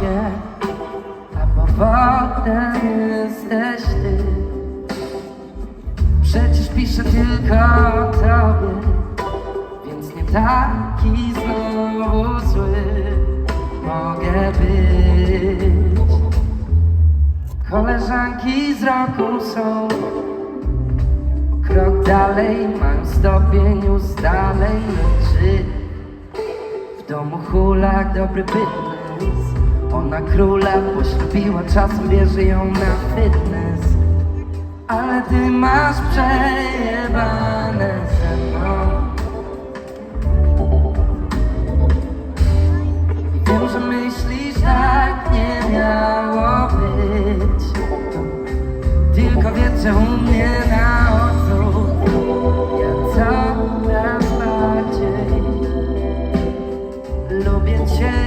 mogę, a powodem jesteś ty. Przecież piszę tylko o tobie, więc nie taki znowu zły mogę być. Koleżanki z roku są krok dalej, mają stopień ustaleń, czy w domu hulak dobry biznes. Ona króla poślubiła, czasem bierze ją na fitness. Ale ty masz przejebane ze mną. Wiem, że myślisz tak nie miało być. Tylko wiedz, że u mnie na oczu. Ja coraz bardziej lubię cię.